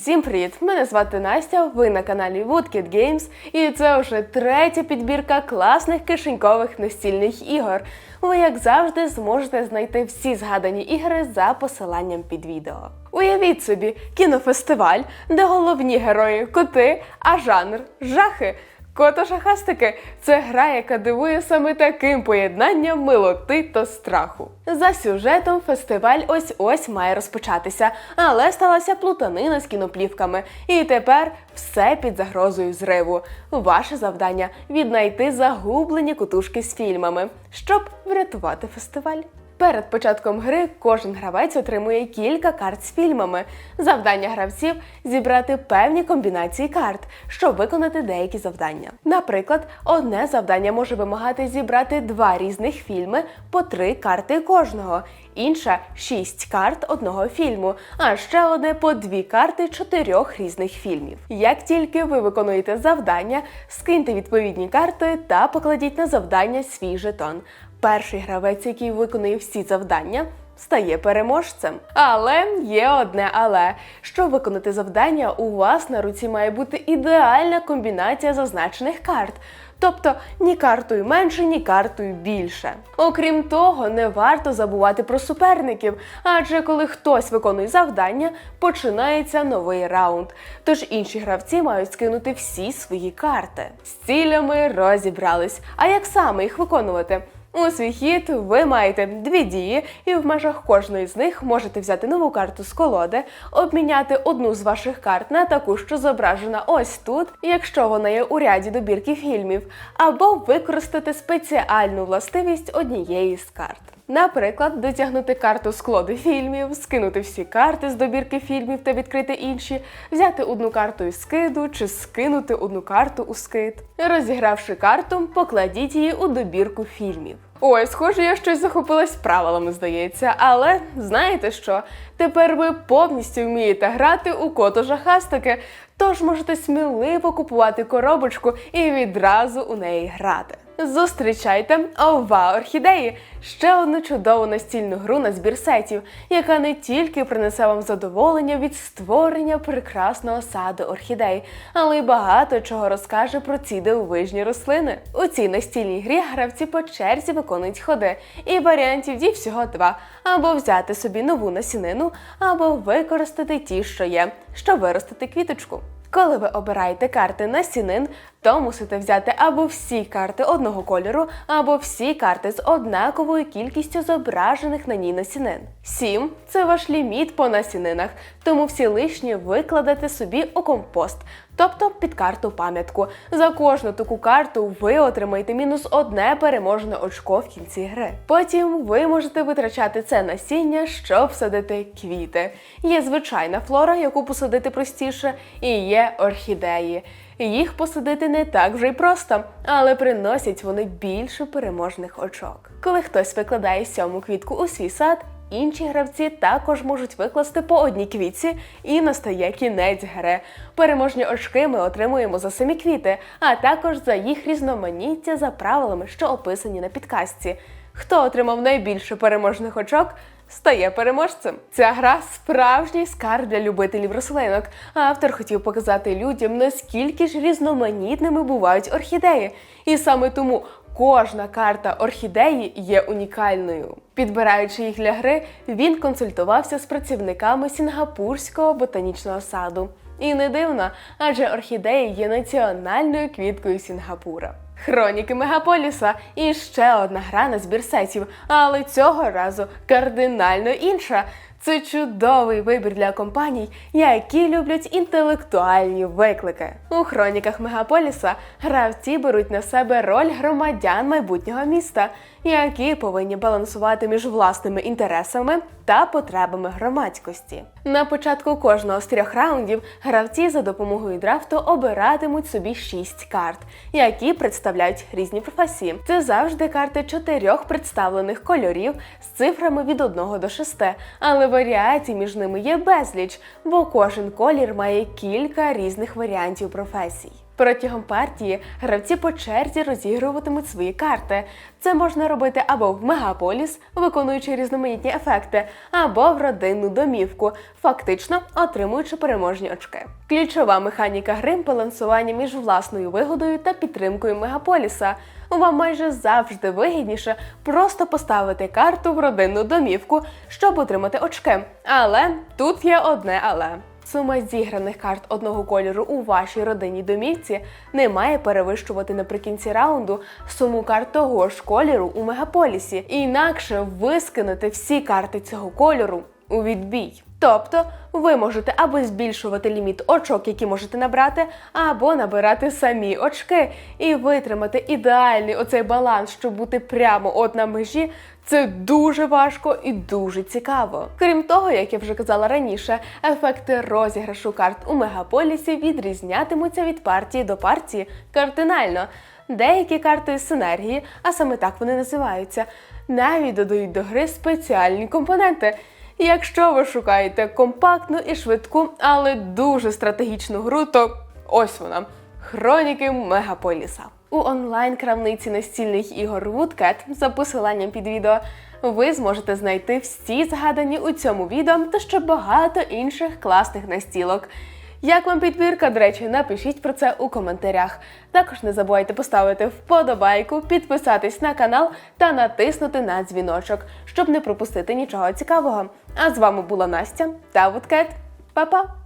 Всім привіт! Мене звати Настя. Ви на каналі Woodkid Games, і це вже третя підбірка класних кишенькових настільних ігор. Ви, як завжди, зможете знайти всі згадані ігри за посиланням під відео. Уявіть собі кінофестиваль, де головні герої коти, а жанр жахи. Кото-шахастики це гра, яка дивує саме таким поєднанням милоти та страху. За сюжетом фестиваль ось ось має розпочатися, але сталася плутанина з кіноплівками. І тепер все під загрозою зриву. Ваше завдання віднайти загублені кутушки з фільмами, щоб врятувати фестиваль. Перед початком гри кожен гравець отримує кілька карт з фільмами. Завдання гравців зібрати певні комбінації карт, щоб виконати деякі завдання. Наприклад, одне завдання може вимагати зібрати два різних фільми по три карти кожного, інше шість карт одного фільму, а ще одне по дві карти чотирьох різних фільмів. Як тільки ви виконуєте завдання, скиньте відповідні карти та покладіть на завдання свій жетон. Перший гравець, який виконує всі завдання, стає переможцем. Але є одне але. Щоб виконати завдання, у вас на руці має бути ідеальна комбінація зазначених карт. Тобто ні картою менше, ні картою більше. Окрім того, не варто забувати про суперників, адже коли хтось виконує завдання, починається новий раунд. Тож інші гравці мають скинути всі свої карти. З цілями розібрались. А як саме їх виконувати? У свій хід ви маєте дві дії, і в межах кожної з них можете взяти нову карту з колоди, обміняти одну з ваших карт на таку, що зображена ось тут, якщо вона є у ряді добірки фільмів, або використати спеціальну властивість однієї з карт. Наприклад, дотягнути карту з колоди фільмів, скинути всі карти з добірки фільмів та відкрити інші, взяти одну карту із скиду чи скинути одну карту у скид. Розігравши карту, покладіть її у добірку фільмів. Ой, схоже, я щось захопилась правилами, здається. Але знаєте що? Тепер ви повністю вмієте грати у кото жахастики, тож можете сміливо купувати коробочку і відразу у неї грати. Зустрічайте ова орхідеї ще одну чудову настільну гру на збір сетів, яка не тільки принесе вам задоволення від створення прекрасного саду орхідей, але й багато чого розкаже про ці дивовижні рослини. У цій настільній грі гравці по черзі виконують ходи, і варіантів дій всього два: або взяти собі нову насінину, або використати ті, що є, щоб виростити квіточку. Коли ви обираєте карти на сінин, то мусите взяти або всі карти одного кольору, або всі карти з однаковою кількістю зображених на ній насінин. Сім це ваш ліміт по насінинах, тому всі лишні викладете собі у компост, тобто під карту пам'ятку. За кожну таку карту ви отримаєте мінус одне переможне очко в кінці гри. Потім ви можете витрачати це насіння, щоб садити квіти. Є звичайна флора, яку посадити простіше, і є орхідеї. Їх посадити не так вже й просто, але приносять вони більше переможних очок. Коли хтось викладає сьому квітку у свій сад, інші гравці також можуть викласти по одній квітці і настає кінець гри. Переможні очки ми отримуємо за самі квіти, а також за їх різноманіття за правилами, що описані на підкастці. Хто отримав найбільше переможних очок, стає переможцем. Ця гра справжній скарб для любителів рослинок. Автор хотів показати людям, наскільки ж різноманітними бувають орхідеї. І саме тому кожна карта орхідеї є унікальною. Підбираючи їх для гри, він консультувався з працівниками Сінгапурського ботанічного саду. І не дивно, адже орхідеї є національною квіткою Сінгапура. Хроніки Мегаполіса і ще одна гра на збір сетів, але цього разу кардинально інша. Це чудовий вибір для компаній, які люблять інтелектуальні виклики. У хроніках Мегаполіса гравці беруть на себе роль громадян майбутнього міста, які повинні балансувати між власними інтересами та потребами громадськості. На початку кожного з трьох раундів гравці за допомогою драфту обиратимуть собі шість карт, які представляють різні професії. Це завжди карти чотирьох представлених кольорів з цифрами від 1 до 6, але варіацій між ними є безліч, бо кожен колір має кілька різних варіантів професій. Протягом партії гравці по черзі розігруватимуть свої карти. Це можна робити або в мегаполіс, виконуючи різноманітні ефекти, або в родинну домівку, фактично отримуючи переможні очки. Ключова механіка гри балансування між власною вигодою та підтримкою мегаполіса. Вам майже завжди вигідніше просто поставити карту в родинну домівку, щоб отримати очки. Але тут є одне але. Сума зіграних карт одного кольору у вашій родинній домівці не має перевищувати наприкінці раунду суму карт того ж кольору у мегаполісі, інакше ви скинете всі карти цього кольору у відбій. Тобто ви можете або збільшувати ліміт очок, які можете набрати, або набирати самі очки і витримати ідеальний оцей баланс, щоб бути прямо от на межі. Це дуже важко і дуже цікаво. Крім того, як я вже казала раніше, ефекти розіграшу карт у мегаполісі відрізнятимуться від партії до партії кардинально. Деякі карти синергії, а саме так вони називаються, навіть додають до гри спеціальні компоненти. Якщо ви шукаєте компактну і швидку, але дуже стратегічну гру, то ось вона Хроніки Мегаполіса. У онлайн-крамниці настільних ігор Woodcat за посиланням під відео ви зможете знайти всі згадані у цьому відео та ще багато інших класних настілок. Як вам підбірка, до речі, напишіть про це у коментарях. Також не забувайте поставити вподобайку, підписатись на канал та натиснути на дзвіночок, щоб не пропустити нічого цікавого. А з вами була Настя та Вудкет. Па-па!